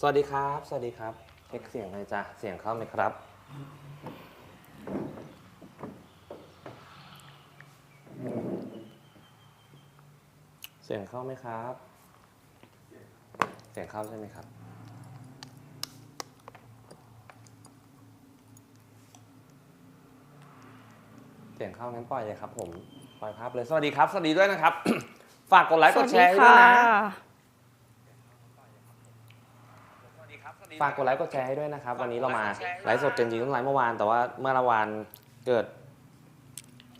สวัสดีครับ สวัสดีครับเช็คเสียงเลยจ้ะเสียงเข้าไหมครับ เสียงเข้าไหมครับ เสียงเข้าใช่ไหมครับ เสียงเข้างั้นปล่อยเลยครับ ผมปล่อยภาพเลยสวัสดีครับ สวัสดีด้วยนะครับ ฝากกดไลค์กดแชร์ให้ด้วยนะ ฝากกดไลค์กดแชร์ให้ด้วยนะครับ วันนี้เรามาไลฟ์สดกันจริงๆต้องไลฟ์เมื่อวาน แต่ว่าเมื่อละวานเกิด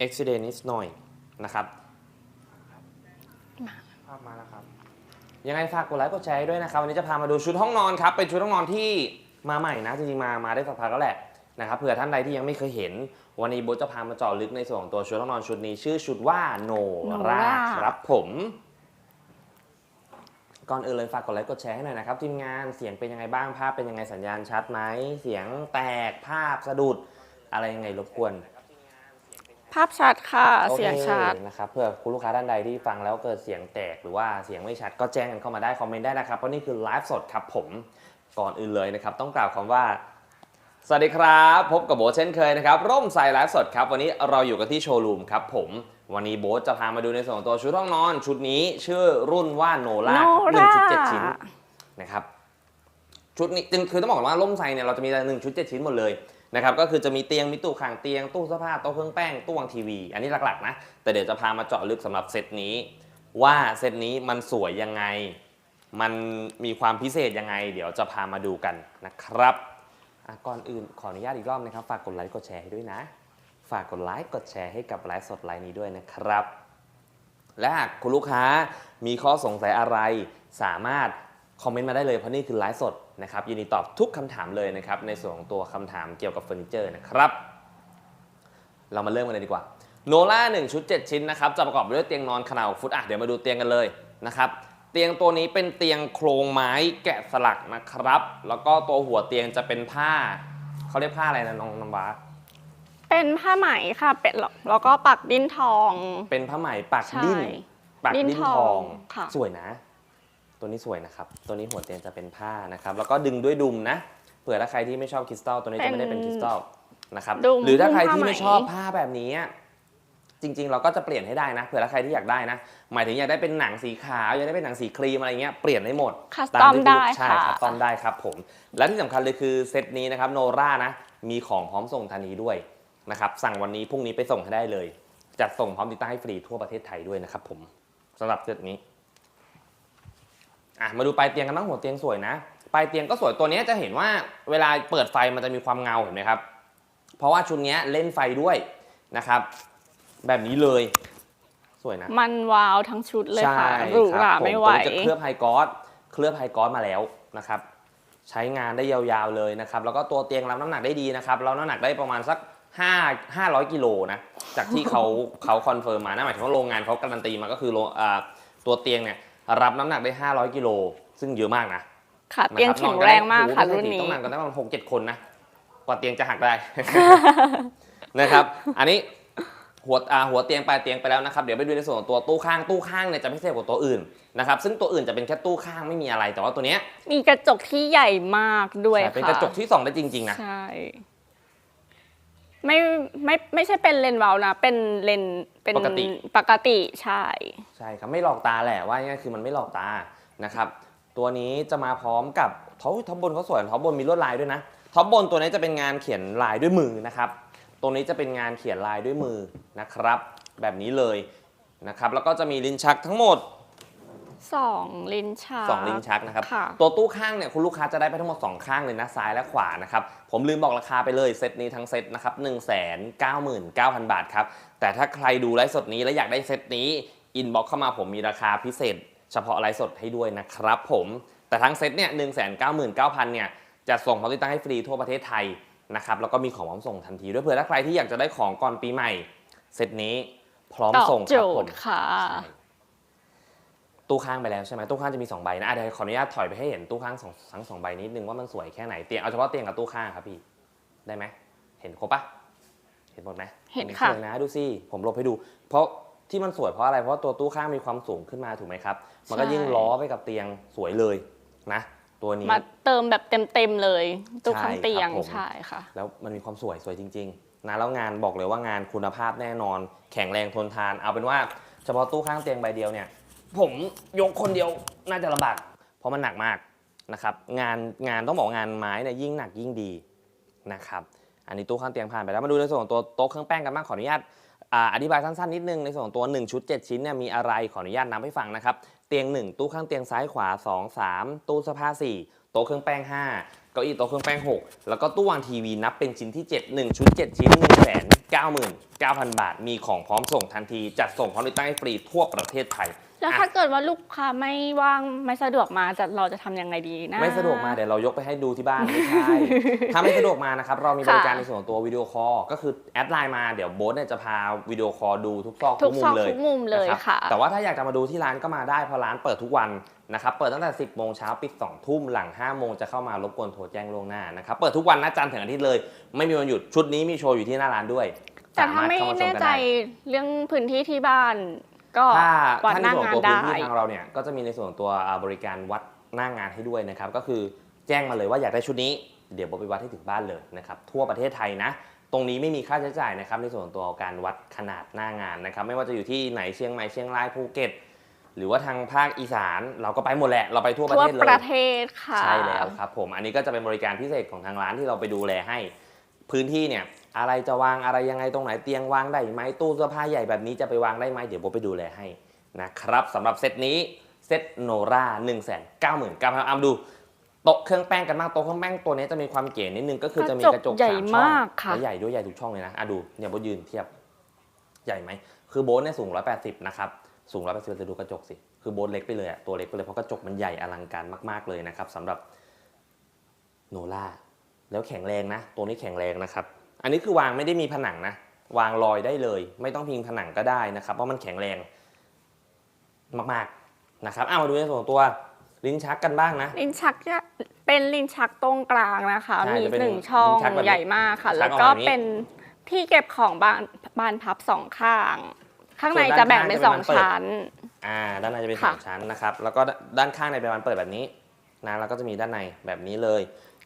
อุบิเหตุนิดหน่อยนะครับภาพมาแล้วครับ ยังไงฝากกดไลค์กดแชร์ให้ด้วยนะครับ วันนี้จะพามาดูชุดห้องนอนครับ เป็นชุดห้องนอนที่มาใหม่นะ จริงๆมา มาได้สักพักแล้วแหละนะครับ เผื่อท่านใดที่ยังไม่เคยเห็น วันนี้โบทจะพามาเจาะลึกในส่วนของตัวชุดห้องนอนชุดนี้ ชื่อชุดว่าโนรา Nora ครับผม ก่อนอื่นเลยฝากกดไลค์กดแชร์ให้หน่อยนะครับทีมงานเสียงเป็นยังไงบ้างภาพเป็นยังไงสัญญาณชัดไหมเสียงแตกภาพสะดุดอะไรยังไงรบกวนภาพชัดค่ะโอคเสียงชัดนะครับเพื่อคุณลูกค้าท่านใดที่ฟังแล้วเกิดเสียงแตกหรือว่าเสียงไม่ชัดก็แจ้งกันเข้ามาได้คอมเมนต์ได้นะครับเพราะนี่คือไลฟ์สดครับผมก่อนอื่นเลยนะครับต้องกล่าวคำว่า สวัสดีครับ พบกับโบทเช่นเคยนะครับ ร่มใส่ไลฟ์สดครับ วันนี้เราอยู่กันที่โชว์รูมครับผม วันนี้โบทจะพามาดูในส่วนของตัวชุดห้องนอน ชุดนี้ชื่อรุ่นว่าโนล่า Nora 1.7 ชิ้นนะครับ ชุดนี้จึงคือต้องบอกก่อนว่าร่มไซเนี่ยเราจะมีหนึ่งชุดเจ็ดชิ้นหมดเลยนะครับ ก็คือจะมีเตียง มีตู้ข้างเตียง ตู้เสื้อผ้า โต๊ะเครื่องแป้ง ตู้วางทีวี อันนี้หลักๆนะ แต่เดี๋ยวจะพามาเจาะลึกสำหรับเซตนี้ ว่าเซตนี้มันสวยยังไง มันมีความพิเศษยังไง เดี๋ยวจะพามาดูกันนะครับอะ ก่อนอื่นขออนุญาตอีกรอบนะครับ ฝากกดไลค์กดแชร์ให้ด้วยนะ ฝากกดไลค์กดแชร์ให้กับไลฟ์สดไลน์นี้ด้วยนะครับ และหากคุณลูกค้ามีข้อสงสัยอะไร สามารถคอมเมนต์มาได้เลยเพราะนี่คือไลฟ์สดนะครับยินดีตอบทุกคำถามเลยนะครับในส่วนของตัวคำถามเกี่ยวกับเฟอร์นิเจอร์นะครับ เรามาเริ่มกันเลยดีกว่าโนล่า1ชุด 7 ชิ้นนะครับจะประกอบไปด้วยเตียงนอนขนาด6ฟุตอะเดี๋ยวมาดูเตียงกันเลยนะครับ เตียงตัวนี้เป็นเตียงโครงไม้แกะสลักนะครับ แล้วก็ตัวหัวเตียงจะเป็นผ้าเขาเรียกผ้าอะไรนะน้องน้ำว้าเป็นผ้าไหมค่ะเป็นแล้วก็ปักดิ้นทอง เป็นผ้าไหมปักใช่ดิ้นปักดิ้ดิ้นนททอองงค่ะ สวยนะ ตัวนี้สวยนะครับ ตัวนี้หัวเตียงจะเป็นผ้านะครับ แล้วก็ดึงด้วยดุมนะเผื่อถ้าใครที่ไม่ชอบคริสตัลตัวนี้จะไม่ได้เป็นคริสตัลนะครับ ดุมหรือถ้าใครที่ผ้าไหมไม่ชอบผ้าแบบนี้อะ จริง ๆ เราก็จะเปลี่ยนให้ได้นะเผื่อถ้าใครที่อยากได้นะ หมายถึงอยากได้เป็นหนังสีขาวอยากได้เป็นหนังสีครีมอะไรเงี้ยเปลี่ยนได้หมดคัสตาตอมมที่ได้ใช่ค่ะครับต้อมได้ครับผมและที่สำคัญเลยคือเซตนี้นะครับโนรานะมีของพร้อมส่งทันทีด้วยนะครับสั่งวันนี้พรุ่งนี้ไปส่งให้ได้เลยจัดส่งพร้อมติดตั้งให้ฟรีทั่วประเทศไทยด้วยนะครับผมสำหรับเซตนี้อะมาดูปลายเตียงกันบ้างหัวเตียงสวยนะปลายเตียงก็สวยตัวนี้จะเห็นว่าเวลาเปิดไฟมันจะมีความเงาเห็นไหมครับเพราะว่าชุดนี้เล่นไฟด้วยนะครับ แบบนี้เลย สวยนะมันวาวทั้งชุดเลยค่ะใช่หรูหราคบผไม่ไหวตัวนี้จะเคลือบไฮกอสเคลือบไฮกอสมาแล้วนะครับ ใช้งานได้ยาวๆเลยนะครับ แล้วก็ตัวเตียงรับน้ำหนักได้ดีนะครับรับน้ำหนักได้ประมาณสัก5 500กิโลนะจากที่เขาเขาคอนเฟิร์มมานะหมายถึงว่าโรงงานเขาการันตีมาก็คือโรงอ่าตัวเตียงเนี่ยรับน้ำหนักได้ 500กิโลซึ่งเยอะมากนะค่ะเตียงแข็งแรงมากค่ะโอ้โหรุ่นนี้ต้องนอนกันได้ประมาณหกเจ็ดคนนะกว่าเตียงจะหักได้นะครับ อันนี้ หัวอ่าหัวเตียงปลายเตียงไปแล้วนะครับเดี๋ยวไปดูในส่วนของตัวตู้ข้างตู้ข้างเนี่ยจะพิเศษกว่าตัวอื่นนะครับซึ่งตัวอื่นจะเป็นแค่ตู้ข้างไม่มีอะไรแต่ว่าตัวเนี้ยมีกระจกที่ใหญ่มากด้วยใช่ค่ะเป็นกระจกที่ส่องได้จริงๆนะใช่ไม่ไม่ไม่ใช่เป็นเลนส์เวานะ เป็นเลนส์เป็นปกติปกติใช่ ใช่ครับไม่หลอกตาแหละว่าง่ายๆคือมันไม่หลอกตานะครับ ตัวนี้จะมาพร้อมกับท็อปท็อปบนเขาสวยท็อปบนมีลวดลายด้วยนะท็อปบนตัวนี้จะเป็นงานเขียนลายด้วยมือนะครับ ตรงนี้จะเป็นงานเขียนลายด้วยมือนะครับ แบบนี้เลยนะครับ แล้วก็จะมีลิ้นชักทั้งหมด สองลิ้นชัก2ลิ้นชักนะครับ ค่ะ ตัวตู้ข้างเนี่ยคุณลูกค้าจะได้ไปทั้งหมด 2 ข้างเลยนะซ้ายและขวานะครับ ผมลืมบอกราคาไปเลยเซตนี้ทั้งเซตนะครับ 1 9 9 0 0 0 บาทครับ แต่ถ้าใครดูไลฟ์สดนี้แล้วอยากได้เซตนี้อินบ็อกเข้ามาผมมีราคาพิเศษ เฉพาะไลฟ์สดให้ด้วยนะครับผมแต่ทั้งเซตเนี่ย1 9 9 0 0 0เนี่ยจะส่งพร้อมติดตั้งให้ฟรีทั่วประเทศไทย นะครับแล้วก็มีของพร้อมส่งทันทีด้วยเผื่อถ้าใครที่อยากจะได้ของก่อนปีใหม่ เซตนี้พร้อมตอบส่งคโจรับผทมย์ค่ะใช่ตู้ข้างไปแล้วใช่ไหมตู้ข้างจะมี2ใบนะอะเดี๋ยวขออนุญาตถอยไปให้เห็นตู้ข้างสองทั้งสองใบนิดนึงว่ามันสวยแค่ไหนเตียงเอาเฉพาะเตียงกับตู้ข้างครับพี่ได้ไหมเห็นครบปะเห็นหมดไหมเห็นค่ะสวยนะดูสิผมลบให้ดู เพราะที่มันสวยเพราะอะไรเพราะว่าตัวตู้ข้างมีความสูงขึ้นมาถูกไหมครับ มันก็ยิ่งล้อไปกับเตียงสวยเลยนะ ตัวนี้ มาเติมแบบเต็มๆเลยตู้ข้างเตียงใช่ครับผมใช่ค่ะ แล้วมันมีความสวยสวยจริง ๆ นะแล้วงานบอกเลยว่างานคุณภาพแน่นอน แข็งแรงทนทาน เอาเป็นว่าเฉพาะตู้ข้างเตียงใบเดียวเนี่ย ผมยกคนเดียวน่าจะลำบากเพราะมันหนักมากนะครับ งานงานต้องบอกงานไม้เนี่ยยิ่งหนักยิ่งดีนะครับ อันนี้ตู้ข้างเตียงผ่านไปแล้วมาดูในส่วนของตัวโต๊ะเครื่องแป้งกันบ้างขออนุญาตอ่าอธิบายสั้นๆนิดนึงในส่วนของตัว 1 ชุด 7 ชิ้นเนี่ยมีอะไรขออนุญาตนับให้ฟังนะครับ เตียง 1 ตู้ข้างเตียงซ้ายขวา 2 3 ตู้เสื้อผ้า 4 โต๊ะเครื่องแป้ง 5 เก้าอี้โต๊ะเครื่องแป้ง 6 แล้วก็ตู้วางทีวีนับเป็นชิ้นที่ 7 1 ชุด 7 ชิ้น 1 9 9 0 0 0 บาท มีของพร้อมส่งทันที จัดส่งพร้อมติดตั้งให้ฟรีทั่วประเทศไทย แล้วอะถ้าเกิดว่าลูกค้าไม่ว่างไม่สะดวกมาจะเราจะทำยังไงดีนะไม่สะดวกมาเดี๋ยวเรายกไปให้ดูที่บ้านไม่ใช่ถ้าไม่สะดวกมานะครับ เรามีบริการค่ะในส่วนของตัววิดีโอคอลก็คือแอดไลน์มาเดี๋ยวโบ๊ทเนี่ยจะพาวิดีโอคอลดูทุกซอกทุทุกกมุซอมกเลยทุกมุมเลยนะครับค่ะ แต่ว่าถ้าอยากจะมาดูที่ร้านก็มาได้เพราะร้านเปิดทุกวันนะครับเปิดตั้งแต่ 10 โมงเช้าปิด 2 ทุ่มหลัง 5 โมงจะเข้ามารบกวนโทรแจ้งล่วงหน้านะครับเปิดทุกวันนะจันทร์ถึงอาทิตย์เลย ไม่มีวันหยุดชุดนี้มีโชว์อยู่ที่หน้าร้านด้วยแต่ถ้าไม่สรถเข้ชแน่กันใจได้เรื่องพื้นที่ที่บ้าน ก็ถ้าวัดถ้าหในน้าส่วนงาขนองตัวพื้นได้ ที่ทางเราเนี่ยก็จะมีในส่วนของตัวอ่าบริการวัดหน้างานให้ด้วยนะครับก็คือแจ้งมาเลยว่าอยากได้ชุดนี้ เดี๋ยวโบไปวัดให้ถึงบ้านเลยนะครับทั่วประเทศไทยนะ ตรงนี้ไม่มีค่าใช้จ่ายนะครับในส่วนของตัวการวัดขนาดหน้างานนะครับไม่ว่าจะอยู่ที่ไหนเชียงใหม่เชียงรายภูเก็ต หรือว่าทางภาคอีสานเราก็ไปหมดแหละเราไปทั่วประทั่วเทศเลประยเทศค่ะ ใช่แล้วครับผม อันนี้ก็จะเป็นบริการพิเศษของทางร้านที่เราไปดูแลให้ พื้นที่เนี่ย อะไรจะวางอะไรยังไงตรงไหนเตียงวางได้ไหมตู้เสื้อผ้าใหญ่แบบนี้จะไปวางได้ไหมเดี๋ยวโบไปดูแลให้นะครับสำหรับเซตนี้เซตโนรา1 9 9 0 0 0เอามาดูโต๊ะเครื่องแป้งกันบ้างโต๊ะเครื่องแป้งตัวนี้จะมีความเก๋นิดนึงก็คือจะมีกระจกใหญ่สามช่องมากค่ะและใหญ่ด้วยใหญ่ทุกช่องเลยนะอะดูเนี่ยโบยืนเทียบใหญ่ไหมคือโบ๊ทเนี่ยสูง 180 นะครับสูง 180จะดูกระจกสิคือโบ๊ทเล็กไปเลยอะตัวเล็กไปเลยเพราะกระจกมันใหญ่อลังการมาก ๆเลยนะครับสำหรับโนล่าแล้วแข็งแรงนะ ตัวนี้แข็งแรงนะครับ อันนี้คือวางไม่ได้มีผนังนะ วางลอยได้เลย ไม่ต้องพิงผนังก็ได้นะครับ เพราะมันแข็งแรงมากๆนะครับเอามาดูในส่วนของตัวลิ้นชักกันบ้างนะ ลิ้นชักจะเป็นลิ้นชักตรงกลางนะคะ ใช่มีจะเป็นหนึ่งช่องลิ้นชักแบบนี้ใหญ่มากค่ะ ชักแล้วออกก็แบบนี้เป็นที่เก็บของบานบานพับสองข้าง ข้างในส่วนด้านจะแบ่งเป็นข้างสจะองเป็นบานเปิด ชั้น อ่าด้านในจะเป็นสค่ะ องชั้นนะครับ แล้วก็ด้านข้างในเป็นบานเปิดแบบนี้นะแล้วก็จะมีด้านในแบบนี้เลย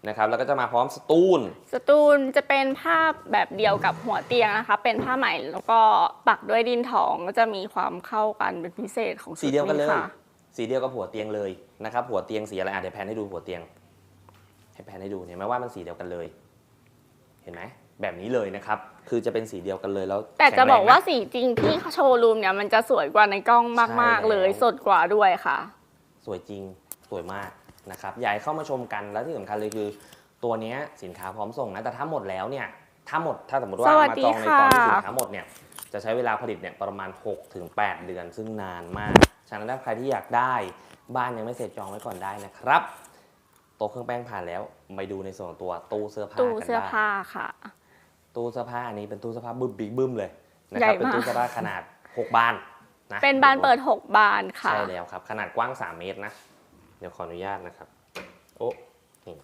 นะครับแล้วก็จะมาพร้อมสตูลสตูลจะเป็นผ้าแบบเดียวกับหัวเตียงนะคะ เป็นผ้าไหมแล้วก็ปักด้วยดินทองก็จะมีความเข้ากันเป็นพิเศษของชุสีเดียวกันเลย ค่ะสีเดียวกับหัวเตียงเลยนะครับหัวเตียงสีอะไรอะเดี๋ยวแพนให้ดูหัวเตียง ให้แพนให้ดูเห็นไหมว่ามันสีเดียวกันเลย เห็นไหมแบบนี้เลยนะครับ คือจะเป็นสีเดียวกันเลยแล้วแต่จะข็งแรงบอกว่านะสีจริงที่โชว์รูมเนี่ยมันจะสวยกว่าในกล้องมากใช่ๆเลยแล้วสดกว่าด้วยค่ะ สวยจริงสวยมาก นะครับอยากให้เข้ามาชมกันแล้วที่สำคัญเลยคือ ตัวเนี้ยสินค้าพร้อมส่งนะแต่ถ้าหมดแล้วเนี่ยถ้าหมดถ้าสมมติว่าสวัสมาดีจองในตอนที่ค่ะ สินค้าหมดเนี่ยจะใช้เวลาผลิตเนี่ยประมาณ6ถึง8เดือน ซึ่งนานมาก ฉะนั้นถ้าใครที่อยากได้บ้านยังไม่เสร็จจองไว้ก่อนได้นะครับโต๊ะเครื่องแป้งผ่านแล้วไปดูในส่วนของตัวตู้เสื้อผ้าตู้กันเสื้อบ้างผ้าค่ะ ตู้เสื้อผ้าอันนี้เป็นตู้เสื้อผ้าบึ้มบิ๊กบึ้มเลยนะใหคญ่รับเป็นมาก ตู้เสื้อผ้าขนาด 6 บานนะเป็นบานเปิด 6 บานค่ะ ใช่แล้วครับ ขนาดกว้าง 3 เมตรนะเดี๋ยวขออนุญาตนะครับ โอ้นี่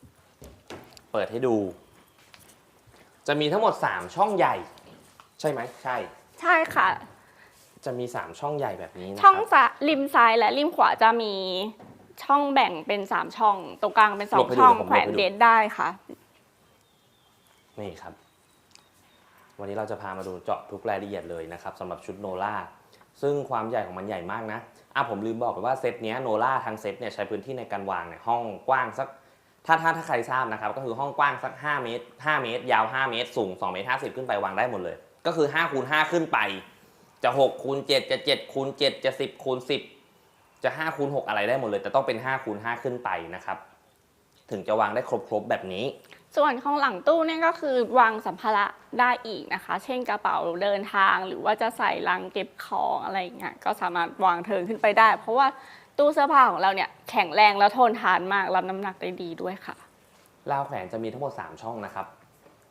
เปิดให้ดู จะมีทั้งหมด 3 ช่องใหญ่ ใช่ไหมใช่ ใช่ค่ะ จะมี 3 ช่องใหญ่แบบนี้นะคช่องรับซ้ายริมซ้ายและริมขวาจะมีช่องแบ่งเป็น 3 ช่อง ตรงกลางเป็น หลบให้2ดูช่องเดี๋ยวผมแขวนหลบให้ดู เดทได้ค่ะ นี่ครับ วันนี้เราจะพามาดูเจาะทุกรายละเอียดเลยนะครับสำหรับชุดโนล่า ซึ่งความใหญ่ของมันใหญ่มากนะอะผมลืมบอกไปว่าเซตเนี้ยโนล่าทั้งเซตเนี่ยใช้พื้นที่ในการวางเนี่ยห้องกว้างสักถ้าถ้าถ้าใครทราบนะครับก็คือห้องกว้างสัก 5 เมตร 5 เมตร ยาว 5 เมตร สูง2เมตร50 ขึ้นไปวางได้หมดเลย ก็คือ5คูณ5ขึ้นไป จะ6คูณ7จะ7คูณ7จะ10คูณ10 จะ5คูณ6อะไรได้หมดเลย แต่ต้องเป็น5คูณ5ขึ้นไปนะครับ ถึงจะวางได้ครบๆแบบนี้ ส่วนของหลังตู้เนี่ยก็คือวางสัมภาระได้อีกนะคะ เช่นกระเป๋าเดินทาง หรือว่าจะใส่ลังเก็บของอะไรอย่างเงี้ยก็สามารถวางเทิงขึ้นไปได้ เพราะว่าตู้เสื้อผ้าของเราเนี่ยแข็งแรงและทนทานมากรับน้ำหนักได้ดีด้วยค่ะราวแขวนจะมีทั้งหมด 3 ช่องนะครับ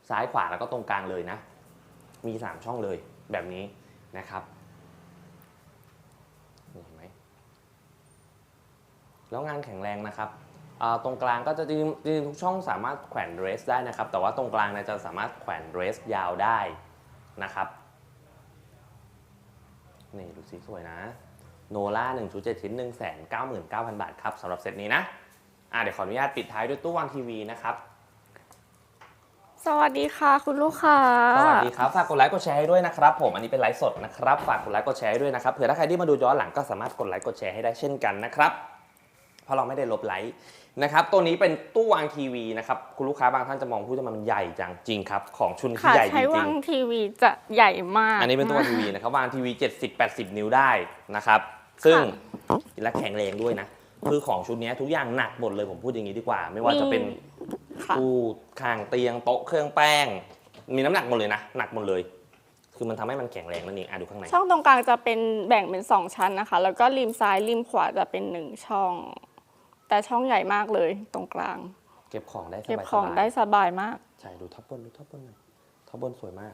ซ้ายขวาแล้วก็ตรงกลางเลยนะ มี 3 ช่องเลยแบบนี้นะครับเห็นไหมแล้วงานแข็งแรงนะครับ ตรงกลางก็จะจริงจริงๆทุกช่องสามารถแขวนเดรสได้นะครับ แต่ว่าตรงกลางเนี่ยจะสามารถแขวนเดรสยาวได้นะครับนี่ดูสีสวยนะโนล่า1ชุด7ชิ้น 1 9 9 0 0 0 บาทครับสำหรับเซตนี้นะอะเดี๋ยวขออนุญาตปิดท้ายด้วยตู้วางทีวีนะครับ สวัสดีค่ะ คุณลูกค้า สวัสดีครับฝากกดไลค์กดแชร์ให้ด้วยนะครับ ผมอันนี้เป็นไลฟ์สดนะครับฝากกดไลค์กดแชร์ให้ด้วยนะครับเผื่อถ้าใครที่มาดูย้อนหลังก็สามารถกดไลค์กดแชร์ให้ได้เช่นกันนะครับเพราะเราไม่ได้ลบไลค์ นะครับตัวนี้เป็นตู้วางทีวีนะครับคุณลูกค้าบางท่านจะมองพูดว่ามันใหญ่จังจริงครับของชุนที่ค่ะใหญ่จใช้ริวางงทีวีจะใหญ่มากๆอันนี้เป็นตู้วางทีวีนะครับวางทีวี 70-80 นิ้วได้นะครับซึ่งและแข็งแรงด้วยนะคือของชุดนี้ทุกอย่างหนักหมดเลยผมพูดอย่างนี้ดีกว่า ไม่ว่าจะเป็น ค่ะ ตู้ข้างเตียงโต๊ะเครื่องแป้ง มีน้ำหนักหมดเลยนะ หนักหมดเลย คือมันทำให้มันแข็งแรงนั่นเองอะดูข้างใน ช่องตรงกลางจะเป็นแบ่งเป็นสองชั้นนะคะ แล้วก็ริมซ้ายริมขวาจะเป็นหนึ่งช่อง แต่ช่องใหญ่มากเลยตรงกลาง เก็บของได้สบายๆเก็บของได้สบายมาก ใช่ดูท็อปบนดูท็อปบนหน่อยท็อปบนสวยมาก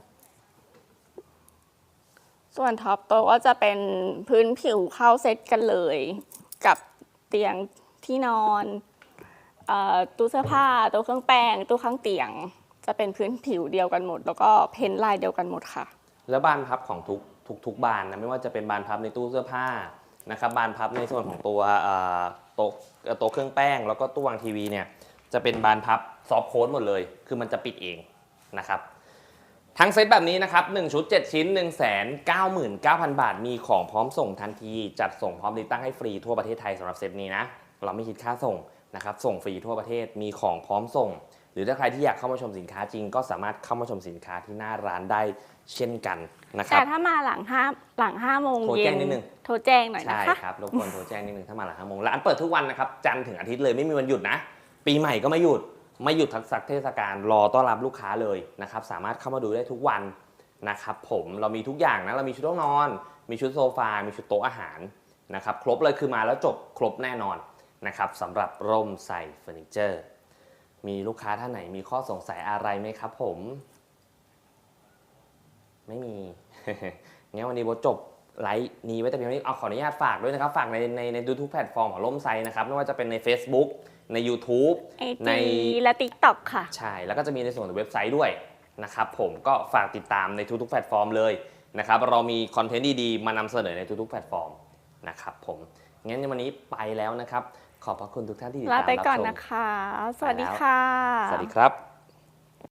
ส่วนท็อปโต๊ะก็จะเป็นพื้นผิวเข้าเซตกันเลย กับเตียงที่นอนเอ่อตู้เสื้อผ้าตู้เครื่องแป้งตู้ข้างเตียง จะเป็นพื้นผิวเดียวกันหมด แล้วก็เพ้นท์ลายเดียวกันหมดค่ะ แล้วบานพับของทุกทุกทุกบานนะไม่ว่าจะเป็นบานพับในตู้เสื้อผ้า นะครับบานพับในส่วนของตัวโต๊ะโต๊ะเครื่องแป้ง แล้วก็ตู้วางทีวีเนี่ยจะเป็นบานพับซอฟโค้ดหมดเลย คือมันจะปิดเองนะครับทั้งเซตแบบนี้นะครับ1ชุด 7 ชิ้น 1 9 9 0 0 0 บาท มีของพร้อมส่งทันที จัดส่งพร้อมติดตั้งให้ฟรีทั่วประเทศไทยสำหรับเซตนี้นะ เราไม่คิดค่าส่งนะครับ ส่งฟรีทั่วประเทศ มีของพร้อมส่ง หรือถ้าใครที่อยากเข้ามาชมสินค้าจริง ก็สามารถเข้ามาชมสินค้าที่หน้าร้านได้เช่นกันนะคแต่รับถ้ามาหลังห้าหลังห้าโมงโทรเย็แจ้นงนิดนึง โทรแจ้งหน่อยนะใช่คะครับรบกวนโทรแจ้งนิดนึงถ้ามาหลังห้าโมงร้านเปิดทุกวันนะครับ จันทร์ถึงอาทิตย์เลยไม่มีวันหยุดนะ ปีใหม่ก็ไม่หยุด ไม่หยุดทักษักเทศกาลรอต้อนรับลูกค้าเลยนะครับ สามารถเข้ามาดูได้ทุกวันนะครับผมเรามีทุกอย่างนะเรามีชุดห้องนอน มีชุดโซฟา มีชุดโต๊ะอาหารนะครับ ครบเลยคือมาแล้วจบครบแน่นอนนะครับสำหรับร่มใส่เฟอร์นิเจอร์ มีลูกค้าท่านไหนมีข้อสงสัยอะไรไหมครับผม ไม่มีงั้นวันนี้โบทจบไลฟ์นี้ไว้แต่เพียงเท่านี้เอาขออนุญาตฝากด้วยนะครับ ฝากในในในทุกแพลตฟอร์มของล่มไซนะครับไม่ว่าจะเป็นใน Facebook ใน YouTube ไอในจีและติ๊กต็อกค่ะ ใช่ แล้วก็จะมีในส่วนของเว็บไซต์ด้วยนะครับผมก็ฝากติดตามในทุกๆแพลตฟอร์มเลยนะครับเรามีคอนเทนต์ดีๆ มานำเสนอในทุกๆแพลตฟอร์มนะครับผมงั้นในวันนี้ไปแล้วนะครับ ขอบพระคุณทุกท่านที่ติดลาตามไปรับก่อนชมนะคะ สวัสดีไปแล้วค่ะ สวัสดีครับ